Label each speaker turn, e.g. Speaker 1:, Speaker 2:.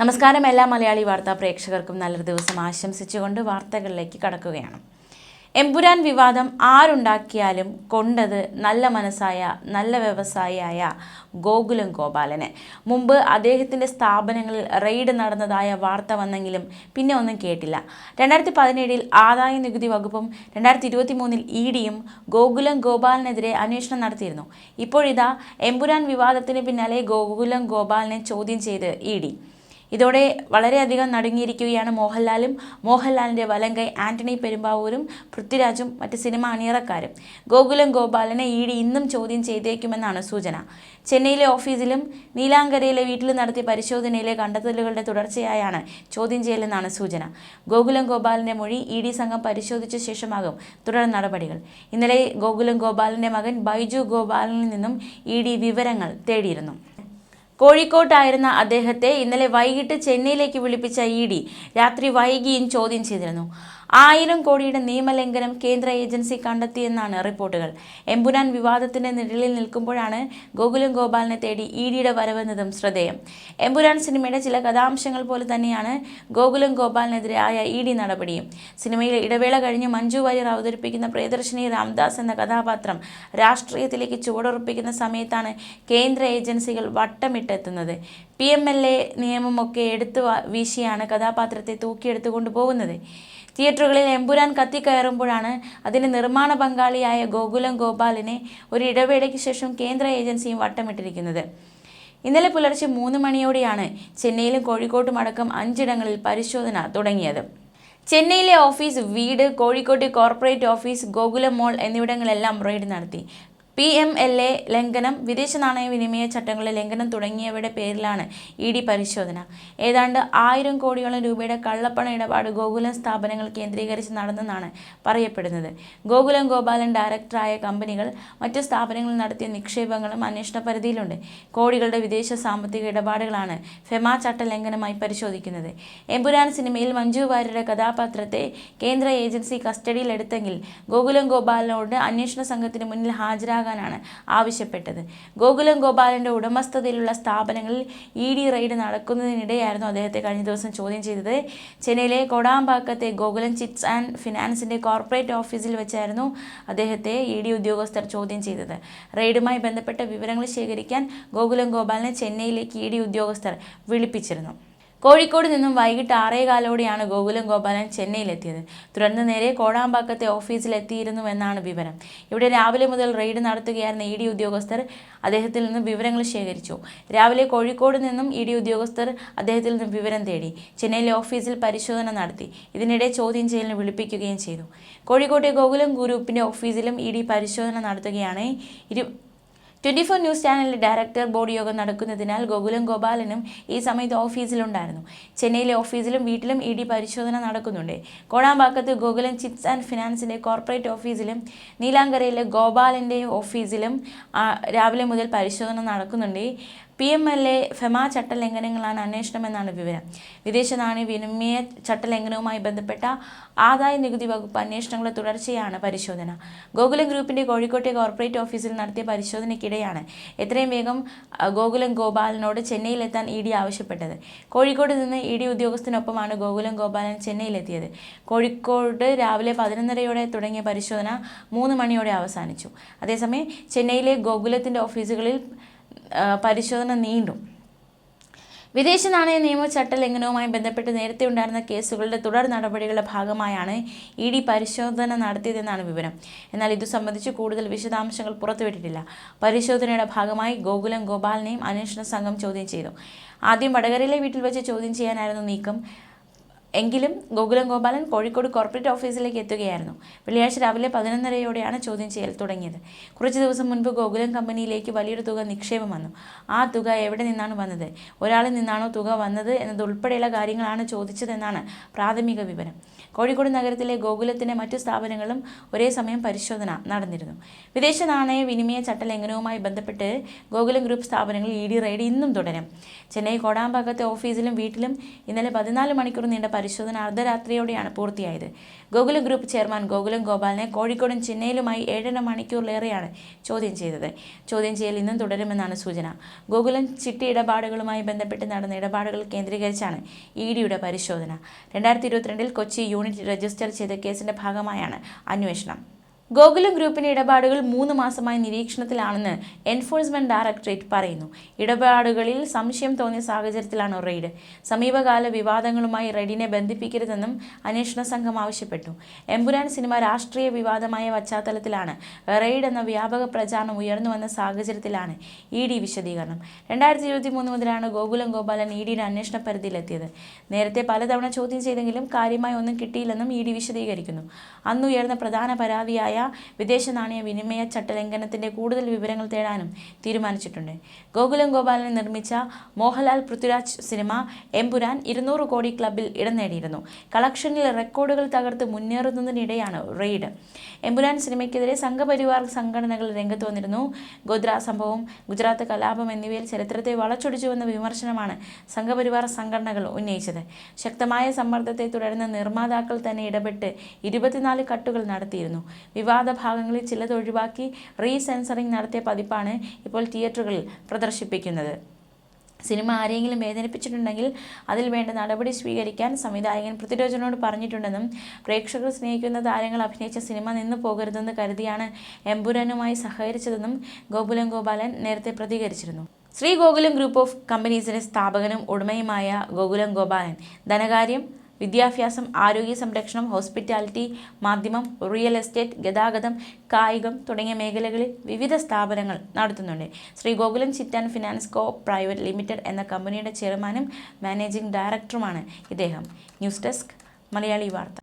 Speaker 1: നമസ്കാരം എല്ലാ മലയാളി വാർത്താ പ്രേക്ഷകർക്കും നല്ലൊരു ദിവസം ആശംസിച്ചുകൊണ്ട് വാർത്തകളിലേക്ക് കടക്കുകയാണ്. എമ്പുരാൻ വിവാദം ആരുണ്ടാക്കിയാലും കൊണ്ടത് നല്ല മനസ്സായ നല്ല വ്യവസായിയായ ഗോകുലം ഗോപാലന്. മുമ്പ് അദ്ദേഹത്തിന്റെ സ്ഥാപനങ്ങളിൽ റെയ്ഡ് നടന്നതായ വാർത്ത വന്നെങ്കിലും പിന്നെ ഒന്നും കേട്ടില്ല. രണ്ടായിരത്തി പതിനേഴിൽ ആദായ നികുതി വകുപ്പും രണ്ടായിരത്തി ഇരുപത്തി മൂന്നിൽ ഇ ഡിയും ഗോകുലം ഗോപാലിനെതിരെ അന്വേഷണം നടത്തിയിരുന്നു. ഇപ്പോഴിതാ എമ്പുരാൻ വിവാദത്തിന് പിന്നാലെ ഗോകുലം ഗോപാലിനെ ചോദ്യം ചെയ്ത് ഇ ഡി. ഇതോടെ വളരെയധികം നടുങ്ങിയിരിക്കുകയാണ് മോഹൻലാലും. മോഹൻലാലിന്റെ വലങ്കൈ ആന്റണി പെരുമ്പാവൂരും പൃഥ്വിരാജും മറ്റ് സിനിമ അണിയറക്കാരും. ഗോകുലം ഗോപാലനെ ഇ ഡി ഇന്നും ചോദ്യം ചെയ്തേക്കുമെന്നാണ് സൂചന. ചെന്നൈയിലെ ഓഫീസിലും നീലാങ്കരയിലെ വീട്ടിലും നടത്തിയ പരിശോധനയിലെ കണ്ടെത്തലുകളുടെ തുടർച്ചയായാണ് ചോദ്യം ചെയ്യലെന്നാണ് സൂചന. ഗോകുലം ഗോപാലിന്റെ മൊഴി ഇ ഡി സംഘം പരിശോധിച്ച ശേഷമാകും തുടർ നടപടികൾ. ഇന്നലെ ഗോകുലം ഗോപാലിന്റെ മകൻ ബൈജു ഗോപാലിൽ നിന്നും ഇ ഡി വിവരങ്ങൾ തേടിയിരുന്നു. കോഴിക്കോട്ടായിരുന്ന അദ്ദേഹത്തെ ഇന്നലെ വൈകിട്ട് ചെന്നൈയിലേക്ക് വിളിപ്പിച്ച ഇ ഡി രാത്രി വൈകിയും ചോദ്യം ചെയ്തിരുന്നു. ആയിരം കോടിയുടെ നിയമലംഘനം കേന്ദ്ര ഏജൻസി കണ്ടെത്തിയെന്നാണ് റിപ്പോർട്ടുകൾ. എമ്പുരാൻ വിവാദത്തിന്റെ നിഴലിൽ നിൽക്കുമ്പോഴാണ് ഗോകുലം ഗോപാലിനെ തേടി ഇ ഡിയുടെ വരവെന്നതും ശ്രദ്ധേയം. എമ്പുരാൻ സിനിമയുടെ ചില കഥാംശങ്ങൾ പോലെ തന്നെയാണ് ഗോകുലം ഗോപാലിനെതിരായ ഇ ഡി നടപടിയും. സിനിമയിൽ ഇടവേള കഴിഞ്ഞ് മഞ്ജു വാര്യർ അവതരിപ്പിക്കുന്ന പ്രിയദർശിനി രാംദാസ് എന്ന കഥാപാത്രം രാഷ്ട്രീയത്തിലേക്ക് ചുവടുറപ്പിക്കുന്ന സമയത്താണ് കേന്ദ്ര ഏജൻസികൾ വട്ടമിട്ടെത്തുന്നത്. പി എം എൽ എ നിയമമൊക്കെ എടുത്തു വീശിയാണ് കഥാപാത്രത്തെ തൂക്കിയെടുത്തു കൊണ്ടുപോകുന്നത്. തിയേറ്ററുകളിൽ എമ്പുരാൻ കത്തിക്കയറുമ്പോഴാണ് അതിന് നിർമ്മാണ പങ്കാളിയായ ഗോകുലം ഗോപാലിനെ ഒരു ഇടവേളയ്ക്ക് ശേഷം കേന്ദ്ര ഏജൻസിയും വട്ടമിട്ടിരിക്കുന്നത്. ഇന്നലെ പുലർച്ചെ മൂന്ന് മണിയോടെയാണ് ചെന്നൈയിലും കോഴിക്കോട്ടും അടക്കം അഞ്ചിടങ്ങളിൽ പരിശോധന തുടങ്ങിയത്. ചെന്നൈയിലെ ഓഫീസ് വീട് കോഴിക്കോട്ട് കോർപ്പറേറ്റ് ഓഫീസ് ഗോകുലം മോൾ എന്നിവിടങ്ങളെല്ലാം റെയ്ഡ് നടത്തി. പി എം എൽ എ ലംഘനം വിദേശ നാണയ വിനിമയ ചട്ടങ്ങളിലെ ലംഘനം തുടങ്ങിയവയുടെ പേരിലാണ് ഇ ഡി പരിശോധന. ഏതാണ്ട് ആയിരം കോടിയോളം രൂപയുടെ കള്ളപ്പണ ഇടപാട് ഗോകുലം സ്ഥാപനങ്ങൾ കേന്ദ്രീകരിച്ച് നടന്നെന്നാണ് പറയപ്പെടുന്നത്. ഗോകുലം ഗോപാലൻ ഡയറക്ടറായ കമ്പനികൾ മറ്റ് സ്ഥാപനങ്ങൾ നടത്തിയ നിക്ഷേപങ്ങളും അന്വേഷണ പരിധിയിലുണ്ട്. കോടികളുടെ വിദേശ സാമ്പത്തിക ഇടപാടുകളാണ് ഫെമ ചട്ട ലംഘനമായി പരിശോധിക്കുന്നത്. എമ്പുരാൻ സിനിമയിൽ മഞ്ജു വാര്യരുടെ കഥാപാത്രത്തെ കേന്ദ്ര ഏജൻസി കസ്റ്റഡിയിലെടുത്തെങ്കിൽ ഗോകുലം ഗോപാലിനോട് അന്വേഷണ സംഘത്തിന് മുന്നിൽ ഹാജരാകാനാണ് ആവശ്യപ്പെട്ടത്. ഗോകുലം ഗോപാലന്റെ ഉടമസ്ഥതയിലുള്ള സ്ഥാപനങ്ങളിൽ ഇ ഡി റെയ്ഡ് നടക്കുന്നതിനിടെയായിരുന്നു അദ്ദേഹത്തെ കഴിഞ്ഞ ദിവസം ചോദ്യം ചെയ്തത്. ചെന്നൈയിലെ കൊടാമ്പാക്കത്തെ ഗോകുലം ചിറ്റ്സ് ആൻഡ് ഫിനാൻസിന്റെ കോർപ്പറേറ്റ് ഓഫീസിൽ വെച്ചായിരുന്നു അദ്ദേഹത്തെ ഇ ഡി ഉദ്യോഗസ്ഥർ ചോദ്യം ചെയ്തത്. റെയ്ഡുമായി ബന്ധപ്പെട്ട വിവരങ്ങൾ ശേഖരിക്കാൻ ഗോകുലം ഗോപാലിനെ ചെന്നൈയിലേക്ക് ഇ ഡി ഉദ്യോഗസ്ഥർ വിളിപ്പിച്ചിരുന്നു. കോഴിക്കോട് നിന്നും വൈകിട്ട് ആറേകാലോടെയാണ് ഗോകുലം ഗോപാലൻ ചെന്നൈയിലെത്തിയത്. തുടർന്ന് നേരെ കോടാമ്പാക്കത്തെ ഓഫീസിലെത്തിയിരുന്നുവെന്നാണ് വിവരം. ഇവിടെ രാവിലെ മുതൽ റെയ്ഡ് നടത്തുകയായിരുന്ന ഇ ഡി ഉദ്യോഗസ്ഥർ അദ്ദേഹത്തിൽ നിന്ന് വിവരങ്ങൾ ശേഖരിച്ചു. രാവിലെ കോഴിക്കോട് നിന്നും ഇ ഡി ഉദ്യോഗസ്ഥർ അദ്ദേഹത്തിൽ നിന്ന് വിവരം തേടി ചെന്നൈയിലെ ഓഫീസിൽ പരിശോധന നടത്തി. ഇതിനിടെ ചോദ്യം ചെയ്യലിന് വിളിപ്പിക്കുകയും ചെയ്തു. കോഴിക്കോട്ടെ ഗോകുലം ഗ്രൂപ്പിന്റെ ഓഫീസിലും ഇ ഡി പരിശോധന നടത്തുകയാണ് ഇരു ട്വന്റി ഫോർ ന്യൂസ് ചാനലിലെ ഡയറക്ടർ ബോർഡ് യോഗം നടക്കുന്നതിനാൽ ഗോകുലം ഗോപാലനും ഈ സമയത്ത് ഓഫീസിലുണ്ടായിരുന്നു. ചെന്നൈയിലെ ഓഫീസിലും വീട്ടിലും ഇ ഡി പരിശോധന നടക്കുന്നുണ്ട്. കോടാമ്പാക്കത്ത് ഗോകുലം ചിറ്റ്സ് ആൻഡ് ഫിനാൻസിന്റെ കോർപ്പറേറ്റ് ഓഫീസിലും നീലാങ്കരയിലെ ഗോപാലിന്റെ ഓഫീസിലും രാവിലെ മുതൽ പരിശോധന നടക്കുന്നുണ്ട്. P M L A FEMA ചട്ടലംഘനങ്ങളാണ് അന്വേഷണമെന്നാണ് വിവരം. വിദേശ നാണയ വിനിമയ ചട്ടലംഘനവുമായി ബന്ധപ്പെട്ട ആദായ നികുതി വകുപ്പ് അന്വേഷണങ്ങളുടെ തുടർച്ചയാണ് പരിശോധന. ഗോകുലം ഗ്രൂപ്പിന്റെ കോഴിക്കോട്ടെ കോർപ്പറേറ്റ് ഓഫീസിൽ നടത്തിയ പരിശോധനയ്ക്കിടെയാണ് എത്രയും വേഗം ഗോകുലം ഗോപാലനോട് ചെന്നൈയിലെത്താൻ ഇ ഡി ആവശ്യപ്പെട്ടത്. കോഴിക്കോട് നിന്ന് ഇ ഡി ഉദ്യോഗസ്ഥനൊപ്പമാണ് ഗോകുലം ഗോപാലൻ ചെന്നൈയിലെത്തിയത്. കോഴിക്കോട് രാവിലെ പതിനൊന്നരയോടെ തുടങ്ങിയ പരിശോധന മൂന്ന് മണിയോടെ അവസാനിച്ചു. അതേസമയം ചെന്നൈയിലെ ഗോകുലത്തിന്റെ ഓഫീസുകളിൽ പരിശോധന നീണ്ടു. വിദേശ നാണയ നിയമ ചട്ടലംഘനവുമായി ബന്ധപ്പെട്ട് നേരത്തെ ഉണ്ടായിരുന്ന കേസുകളുടെ തുടർ നടപടികളുടെ ഭാഗമായാണ് ഇ ഡി പരിശോധന നടത്തിയതെന്നാണ് വിവരം. എന്നാൽ ഇതു സംബന്ധിച്ച് കൂടുതൽ വിശദാംശങ്ങൾ പുറത്തുവിട്ടിട്ടില്ല. പരിശോധനയുടെ ഭാഗമായി ഗോകുലം ഗോപാലിനെയും അന്വേഷണ സംഘം ചോദ്യം ചെയ്തു. ആദ്യം വടകരയിലെ വീട്ടിൽ വെച്ച് ചോദ്യം ചെയ്യാനായിരുന്നു നീക്കം. എങ്കിലും ഗോകുലം ഗോപാലൻ കോഴിക്കോട് കോർപ്പറേറ്റ് ഓഫീസിലേക്ക് എത്തുകയായിരുന്നു. വെള്ളിയാഴ്ച രാവിലെ പതിനൊന്നരയോടെയാണ് ചോദ്യം ചെയ്യൽ തുടങ്ങിയത്. കുറച്ച് ദിവസം മുൻപ് ഗോകുലം കമ്പനിയിലേക്ക് വലിയൊരു തുക നിക്ഷേപം വന്നു. ആ തുക എവിടെ നിന്നാണ് വന്നത്? ഒരാളിൽ നിന്നാണോ തുക വന്നത് എന്നതുൾപ്പെടെയുള്ള കാര്യങ്ങളാണ് ചോദിച്ചതെന്നാണ് പ്രാഥമിക വിവരം. കോഴിക്കോട് നഗരത്തിലെ ഗോകുലത്തിന്റെ മറ്റു സ്ഥാപനങ്ങളും ഒരേ സമയം പരിശോധന നടന്നിരുന്നു. വിദേശ നാണയ വിനിമയ ചട്ടലംഘനവുമായി ബന്ധപ്പെട്ട് ഗോകുലം ഗ്രൂപ്പ് സ്ഥാപനങ്ങളിൽ ഇ ഡി റെയ്ഡ് ഇന്നും തുടരും. ചെന്നൈ കോടാമ്പാക്കത്തെ ഓഫീസിലും വീട്ടിലും ഇന്നലെ പതിനാല് മണിക്കൂർ നീണ്ട പരിശോധന അർദ്ധരാത്രിയോടെയാണ് പൂർത്തിയായത്. ഗോകുലം ഗ്രൂപ്പ് ചെയർമാൻ ഗോകുലം ഗോപാലിനെ കോഴിക്കോടും ചെന്നൈയിലുമായി ഏഴര മണിക്കൂറിലേറെയാണ് ചോദ്യം ചെയ്തത്. ചോദ്യം ചെയ്യൽ ഇന്നും തുടരുമെന്നാണ് സൂചന. ഗോകുലം ചിട്ടി ഇടപാടുകളുമായി ബന്ധപ്പെട്ട് നടന്ന ഇടപാടുകൾ കേന്ദ്രീകരിച്ചാണ് ഇ ഡിയുടെ പരിശോധന. രണ്ടായിരത്തി ഇരുപത്തിരണ്ടിൽ കൊച്ചി യൂണിറ്റ് രജിസ്റ്റർ ചെയ്ത കേസിന്റെ ഭാഗമായാണ് അന്വേഷണം. ഗോകുലം ഗ്രൂപ്പിന്റെ ഇടപാടുകൾ മൂന്ന് മാസമായി നിരീക്ഷണത്തിലാണെന്ന് എൻഫോഴ്സ്മെന്റ് ഡയറക്ടറേറ്റ് പറയുന്നു. ഇടപാടുകളിൽ സംശയം തോന്നിയ സാഹചര്യത്തിലാണ് റെയ്ഡ്. സമീപകാല വിവാദങ്ങളുമായി റെയ്ഡിനെ ബന്ധിപ്പിക്കരുതെന്നും അന്വേഷണ സംഘം ആവശ്യപ്പെട്ടു. എമ്പുരാൻ സിനിമ രാഷ്ട്രീയ വിവാദമായ പശ്ചാത്തലത്തിലാണ് റെയ്ഡ് എന്ന വ്യാപക പ്രചാരണം ഉയർന്നു വന്ന സാഹചര്യത്തിലാണ് ഇ ഡി വിശദീകരണം. രണ്ടായിരത്തി ഇരുപത്തി മൂന്ന് മുതലാണ് ഗോകുലം ഗോപാലൻ ഇ ഡിയുടെ അന്വേഷണ പരിധിയിലെത്തിയത്. നേരത്തെ പലതവണ ചോദ്യം ചെയ്തെങ്കിലും കാര്യമായി ഒന്നും കിട്ടിയില്ലെന്നും ഇ ഡി വിശദീകരിക്കുന്നു. അന്നുയർന്ന പ്രധാന പരാതിയായ വിദേശ നാണയ വിനിമയ ചട്ടലംഘനത്തിന്റെ കൂടുതൽ വിവരങ്ങൾ തേടാനും തീരുമാനിച്ചിട്ടുണ്ട്. ഗോകുലം ഗോപാലൻ നിർമ്മിച്ച മോഹൻലാൽ പൃഥ്വിരാജ് സിനിമ എംപുരാൻ ഇരുന്നൂറ് കോടി ക്ലബിൽ ഇടം നേടിയിരുന്നു. കളക്ഷനിൽ റെക്കോർഡുകൾ തകർത്ത് മുന്നേറുന്നതിനിടെയാണ് റെയ്ഡ്. എംപുരാൻ സിനിമയ്ക്കെതിരെ സംഘപരിവാർ സംഘടനകൾ രംഗത്ത് വന്നിരുന്നു. ഗോദ്ര സംഭവം ഗുജറാത്ത് കലാപം എന്നിവയിൽ ചരിത്രത്തെ വളച്ചൊടിച്ചുവെന്ന വിമർശനമാണ് സംഘപരിവാർ സംഘടനകൾ ഉന്നയിച്ചത്. ശക്തമായ സമ്മർദ്ദത്തെ തുടർന്ന് നിർമ്മാതാക്കൾ തന്നെ ഇടപെട്ട് ഇരുപത്തിനാല് കട്ടുകൾ നടത്തിയിരുന്നു. വിവാദ ഭാഗങ്ങളിൽ ചിലത് ഒഴിവാക്കി റീസെൻസറിംഗ് നടത്തിയ പതിപ്പാണ് ഇപ്പോൾ തിയേറ്ററുകളിൽ പ്രദർശിപ്പിക്കുന്നത്. സിനിമ ആരെങ്കിലും വേദനിപ്പിച്ചിട്ടുണ്ടെങ്കിൽ അതിൽ വേണ്ട നടപടി സ്വീകരിക്കാൻ സംവിധായകൻ പൃഥ്വിരാജിനോട് പറഞ്ഞിട്ടുണ്ടെന്നും പ്രേക്ഷകർ സ്നേഹിക്കുന്ന താരങ്ങൾ അഭിനയിച്ച സിനിമ നിന്നു പോകരുതെന്ന് കരുതിയാണ് എംപുരനുമായി സഹകരിച്ചതെന്നും ഗോകുലം ഗോപാലൻ നേരത്തെ പ്രതികരിച്ചിരുന്നു. ശ്രീ ഗോകുലം ഗ്രൂപ്പ് ഓഫ് കമ്പനീസിന്റെ സ്ഥാപകനും ഉടമയുമായ ഗോകുലം ഗോപാലൻ. ധനകാര്യം വിദ്യാഭ്യാസം ആരോഗ്യ സംരക്ഷണം ഹോസ്പിറ്റാലിറ്റി മാധ്യമം റിയൽ എസ്റ്റേറ്റ് ഗതാഗതം കായികം തുടങ്ങിയ മേഖലകളിൽ വിവിധ സ്ഥാപനങ്ങൾ നടത്തുന്നുണ്ട്. Shri Gokulam chit and finance co private limited എന്ന കമ്പനിയുടെ ചെയർമാനും മാനേജിംഗ് ഡയറക്ടറുമാണ് ഇദ്ദേഹം. ന്യൂസ് ഡെസ്ക് മലയാളി വാർത്ത.